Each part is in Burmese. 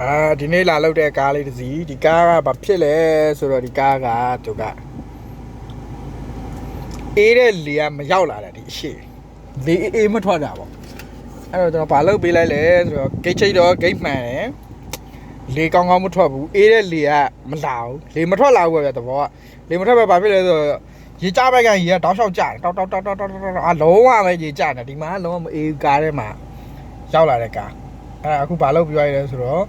အာဒီနေ့လာလောက်တဲ့ကားလေးတစ်စီးဒီကားကဘာဖြစ်လဲဆိုတော့ဒီကားကသူကအေးတဲ့လေကမရောက်လာတာဒီအရှိလေအေးအေးမထွက်တာပေါ့အဲ့တော့ကျွန်တော်ဘာလုပ်ပေးလိုက်လဲဆိုတော့ဂိတ်ချိတ်တော့ဂိတ်မှန်တယ်လေကောင်းကောင်းမထွက်ဘူးအေးတဲ့လေကမလာဘူးလေမထွက်လာဘူးပဲဗျတဘောကလေမထွက်ပဲဘာဖြစ်လဲဆိုတော့ရေကြဘက်ကရေကတောက်လျှောက်ကြတယ်တောက်တောက်တောက်တောက်တောက်တောက်အာလုံးဝပဲရေကြတယ်ဒီမှာလုံးဝမအေးဘူးကားထဲမှာရောက်လာတဲ့ကားအဲ့အခုဘာလုပ်ပြရလဲဆိုတော့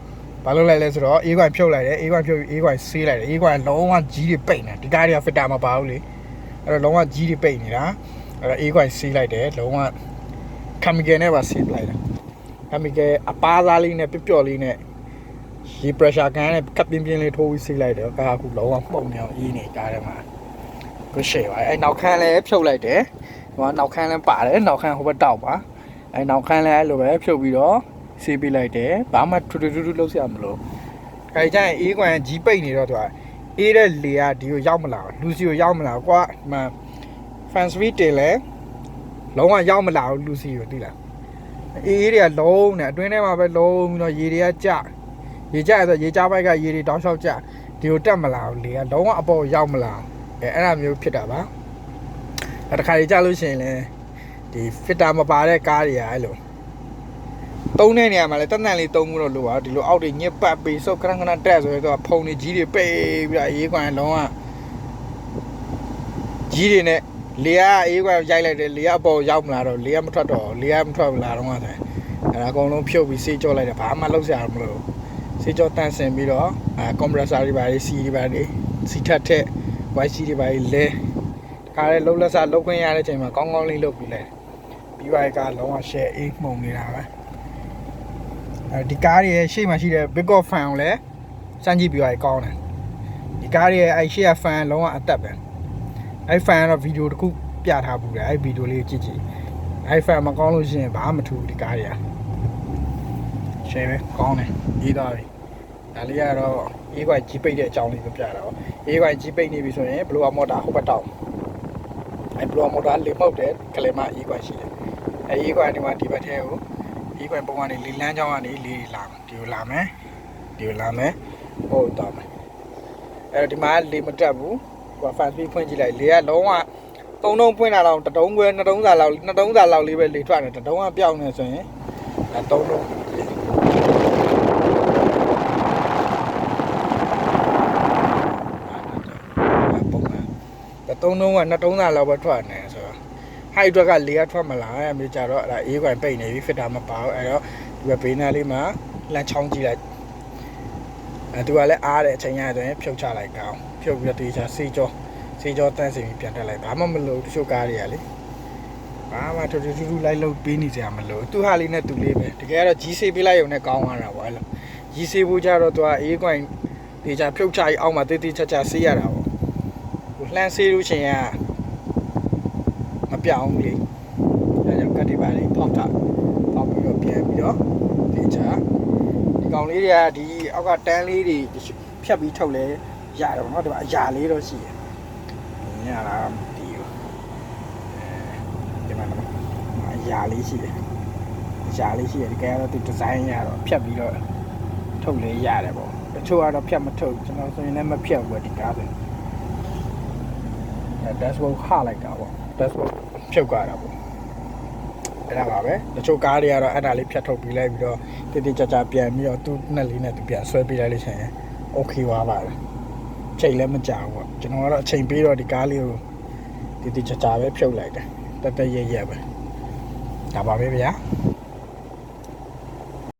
ဘာလုပ်လိုက်လဲဆိုတော့အေးကွိုင်ဖြုတ်လိုက်တယ်အေးကွိုင်ဖြုတ်ပြီးအေးကွိုင်ဆေးလိုက်တယ်အေးကွိုင်လုံးဝကြီးတွေပိတ်နေဒီကားတွေကဖစ်တာမပါဘူးလေအဲ့တော့လုံးဝကြီးတွေပိတ်နေတာအဲ့တော့အေးကွိုင်ဆေးလိုက်တယ်လုံးဝကမီကယ်နဲ့ပါဆေးလိုက်တယ်ကမီကယ်အပါသားလေးနဲ့ပျော့ပျော့လေးနဲ့ရေ pressure ကန်နဲ့ကပ်ပြင်းပြင်းလေးထိုးပြီးဆေးလိုက်တယ်ကားကအခုလုံးဝမှုန်နေအောင်အေးနေကားထဲမှာဘယ်ရှိပါလဲအဲ့နောက်ခန်းလည်းဖြုတ်လိုက်တယ်ဟိုကနောက်ခန်းလည်းပါတယ်နောက်ခန်းဟိုဘက်တောက်ပါအဲ့နောက်ခန်းလည်းအဲ့လိုပဲဖြုတ်ပြီးတော့ ဆေးပေးလိုက်တယ်ဘာမှထူထူထူထူလုပ်စရာမလို။အဲကြရင်အေးကွမ်ကြီးပိတ်နေတော့သူကအေးတဲ့လေကဒီကိုရောက်မလာဘူးလူစီကိုရောက်မလာဘူးကွာဒီမှာ fan suite တင်လဲလုံးဝရောက်မလာဘူးလူစီကိုသိလား။အေးအေးတွေကလုံးနဲ့အတွင်းထဲမှာပဲလုံးပြီးတော့ရေတွေကကျရေကျရဆိုရေကျပိုက်ကရေတွေတောင်းလျှောက်ကျဒီကိုတက်မလာဘူးလေကလုံးဝအပေါ်ရောက်မလာဘူးအဲအဲ့ဒါမျိုးဖြစ်တာပါ။အဲတခါကြီးကြလို့ရှိရင်လဲဒီ fitter မပါတဲ့ကားတွေကအဲ့လို တုံးတဲ့နေရာမှာလည်းတက်တန်လေးတုံးမှုတော့လိုပါဒီလိုအောက်တွေညစ်ပတ်ပြီးစုပ်ခဏခဏတက်ဆိုတော့ဖုန်တွေကြီးတွေပိတ်ပြီးတော့အေးကွမ်လုံးဝကြီးတွေနဲ့လေကအေးကွမ်ရိုက်လိုက်တယ်လေကအပေါ်ရောက်မလာတော့လေကမထွက်တော့လေကမထွက်ဘူးလားတော့ဆိုရင်အဲဒါအကုန်လုံးဖြုတ်ပြီးဆေးကြောလိုက်တယ်ဘာမှလုပ်စရာမလိုဆေးကြောတန့်စင်ပြီးတော့အဲကွန်ပရက်ဆာတွေပါတွေစီတွေပါတွေစီထက်ထက် YC တွေပါတွေလဲတခါလေလှုပ်လက်စားလှုပ်ခွင့်ရတဲ့အချိန်မှာကောင်းကောင်းလေးလှုပ်ပြီးလိုက်ပြီးပါကလုံးဝ share အေးမှုန်နေတာပဲ အဲဒီကားတွေရဲ့ရှေ့မှာရှိတဲ့ Big of Fan ကိုလည်းစမ်းကြည့်ပြီးတော့ကောင်းတယ်ဒီကားတွေရဲ့အဲရှေ့က fan လုံးဝအသက်ပဲအဲ fan ကတော့ဗီဒီယိုတစ်ခုပြထားဘူးလေအဲဗီဒီယိုလေးကိုကြည့်ကြည့်အဲ fan မကောင်းလို့ရှိရင်ဘာမှမထူဘူးဒီကားတွေကရှယ်ပဲကောင်းတယ်ရေးသားပြီဒါလေးကတော့အေးကွိုင်ကြီးပိတ်တဲ့အကြောင်းလေးကိုပြတာပေါ့အေးကွိုင်ကြီးပိတ်နေပြီဆိုရင်ဘလိုအမော်တာဟိုဘက်တောက်အဲဘလိုအမော်တာလေမောက်တယ်ကလေးမအေးကွိုင်ရှိတယ်အဲအေးကွိုင်ဒီမှာဒီဘက်ထဲကို ဒီကွယ်ပုံကနေလီလန်းချောင်းကနေလီလာမယ်ဒီကိုလာမယ်ဒီကိုလာမယ်ဟုတ်တော့မယ်အဲ့တော့ဒီမှာလေမတက်ဘူးဟိုဖန်ပြီးဖွင့်ကြည့်လိုက်လေကလုံးဝသုံးတုံးဖွင့်တာတော့တတုံးခွဲနှစ်တုံးစာလောက်နှစ်တုံးစာလောက်လေးပဲလေထွက်တယ်တတုံးကပြောင်းနေဆိုရင်အဲသုံးတုံးပုံမှန်တတုံးတုံးကနှစ်တုံးစာလောက်ပဲထွက်နေ ဆိုတော့ဟိုက်အတွက်ကလေကထွက်မလာအဲ့မျိုးကြတော့အဲ့ဒါအေးကွင်ပိတ်နေပြီဖစ်တာမပါဘူးအဲ့တော့ဒီဘက်ဘေးနားလေးမှာလမ်းချောင်းကြည့်လိုက်အဲ့သူကလည်းအားတဲ့အချိန်ရဆိုရင်ဖြုတ်ချလိုက်ကောင်းဖြုတ်ပြီးတော့တေချာစေးကြောစေးကြောတန်းစင်ပြီးပြန်တက်လိုက်ဘာမှမလို့တချို့ကားတွေကလေဘာမှထူးထူးထူးထူးလိုက်လို့ပေးနေကြမလို့သူဟာလေးနဲ့သူလေးပဲတကယ်ကတော့ကြီးစေးပေးလိုက်ရုံနဲ့ကောင်းသွားတာပေါ့အဲ့လိုကြီးစေးဖို့ကြတော့သူကအေးကွင်တေချာဖြုတ်ချပြီးအောက်မှာတေးသေးချာချာစေးရတာပေါ့ဟိုလှမ်းစေးလို့ရှိရင်ကမ ပြောင်းဘူးလေအဲကြောင့်ကတ်တွေပါလေပေါက်တာပေါက်ပြီးတော့ပြန်ပြီးတော့ဒီချာဒီကောင်လေးတွေကဒီအောက်ကတန်းလေးတွေဖြတ်ပြီးထုတ်လဲရတယ်ဗောနော်ဒီမှာအရာလေးတော့ရှိတယ်ညလားမသိဘူးအဲဒီမှာတော့အရာလေးရှိတယ်အရာလေးရှိတယ်ဒီကဲတော့ဒီဒီဇိုင်းရတော့ဖြတ်ပြီးတော့ထုတ်လဲရတယ်ဗောတချို့ကတော့ဖြတ်မထုတ်ကျွန်တော်ဆိုရင်လည်းမဖြတ်ဘူးဒီကားဆိုအဲ dashboard ခလိုက်တာဗော dashboard ဖြုတ်ကြတာပေါ့အဲ့ဒါပါပဲတချို့ကားတွေကတော့အဲ့ဒါလေးဖြတ်ထုတ်ပြီးလိုက်ပြီးတော့တိတိကျကျပြန်ပြီးတော့သူ့နဲ့လေးနဲ့သူပြန်ဆွဲပေးလိုက်လို့ရှိရင် okay ပါပါတယ်ချိန်လည်းမကြာဘူးပေါ့ကျွန်တော်ကတော့အချိန်ပေးတော့ဒီကားလေးကိုတိတိကျကျပဲဖြုတ်လိုက်တယ်တက်တက်ရဲရဲပဲဒါပါပဲဗျာ